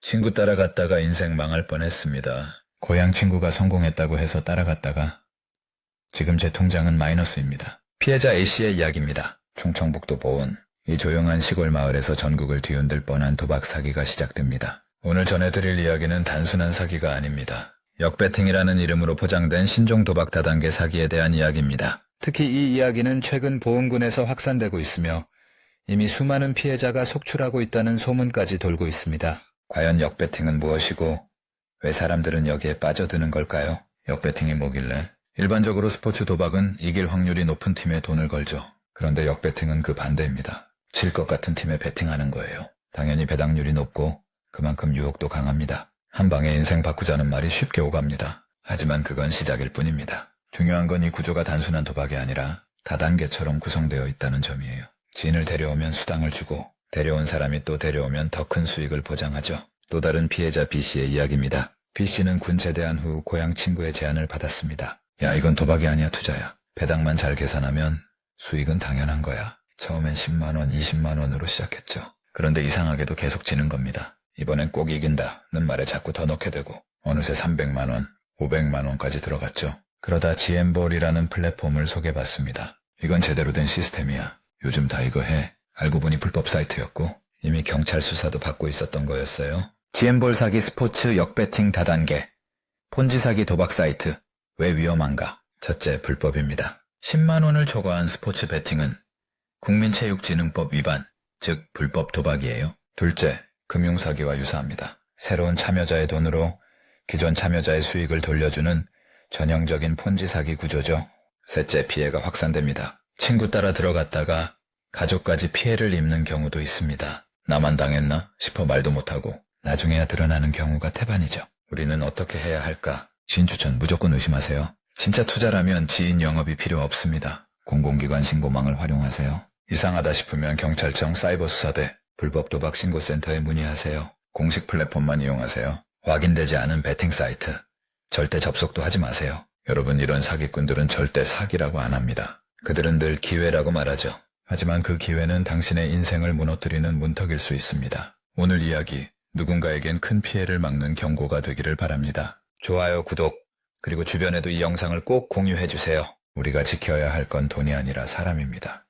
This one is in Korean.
친구 따라갔다가 인생 망할 뻔했습니다. 고향 친구가 성공했다고 해서 따라갔다가 지금 제 통장은 마이너스입니다. 피해자 A씨의 이야기입니다. 충청북도 보은 이 조용한 시골 마을에서 전국을 뒤흔들 뻔한 도박 사기가 시작됩니다. 오늘 전해드릴 이야기는 단순한 사기가 아닙니다. 역배팅이라는 이름으로 포장된 신종 도박 다단계 사기에 대한 이야기입니다. 특히 이 이야기는 최근 보은군에서 확산되고 있으며 이미 수많은 피해자가 속출하고 있다는 소문까지 돌고 있습니다. 과연 역배팅은 무엇이고 왜 사람들은 여기에 빠져드는 걸까요? 역배팅이 뭐길래? 일반적으로 스포츠 도박은 이길 확률이 높은 팀에 돈을 걸죠. 그런데 역배팅은 그 반대입니다. 질 것 같은 팀에 베팅하는 거예요. 당연히 배당률이 높고 그만큼 유혹도 강합니다. 한 방에 인생 바꾸자는 말이 쉽게 오갑니다. 하지만 그건 시작일 뿐입니다. 중요한 건 이 구조가 단순한 도박이 아니라 다단계처럼 구성되어 있다는 점이에요. 진을 데려오면 수당을 주고 데려온 사람이 또 데려오면 더 큰 수익을 보장하죠. 또 다른 피해자 B씨의 이야기입니다. B씨는 군 제대한 후 고향 친구의 제안을 받았습니다. 야 이건 도박이 아니야 투자야. 배당만 잘 계산하면 수익은 당연한 거야. 처음엔 10만원, 20만원으로 시작했죠. 그런데 이상하게도 계속 지는 겁니다. 이번엔 꼭 이긴다 는 말에 자꾸 더 넣게 되고 어느새 300만원, 500만원까지 들어갔죠. 그러다 GM볼이라는 플랫폼을 소개받습니다. 이건 제대로 된 시스템이야. 요즘 다 이거 해. 알고 보니 불법 사이트였고 이미 경찰 수사도 받고 있었던 거였어요. GM볼 사기 스포츠 역배팅 다단계 폰지 사기 도박 사이트 왜 위험한가? 첫째 불법입니다. 10만 원을 초과한 스포츠 베팅은 국민체육진흥법 위반, 즉 불법 도박이에요. 둘째 금융사기와 유사합니다. 새로운 참여자의 돈으로 기존 참여자의 수익을 돌려주는 전형적인 폰지 사기 구조죠. 셋째 피해가 확산됩니다. 친구 따라 들어갔다가 가족까지 피해를 입는 경우도 있습니다. 나만 당했나 싶어 말도 못하고 나중에야 드러나는 경우가 태반이죠. 우리는 어떻게 해야 할까? 지인 추천 무조건 의심하세요. 진짜 투자라면 지인 영업이 필요 없습니다. 공공기관 신고망을 활용하세요. 이상하다 싶으면 경찰청 사이버수사대 불법 도박 신고센터에 문의하세요. 공식 플랫폼만 이용하세요. 확인되지 않은 베팅 사이트 절대 접속도 하지 마세요. 여러분 이런 사기꾼들은 절대 사기라고 안 합니다. 그들은 늘 기회라고 말하죠. 하지만 그 기회는 당신의 인생을 무너뜨리는 문턱일 수 있습니다. 오늘 이야기 누군가에겐 큰 피해를 막는 경고가 되기를 바랍니다. 좋아요, 구독, 그리고 주변에도 이 영상을 꼭 공유해 주세요. 우리가 지켜야 할 건 돈이 아니라 사람입니다.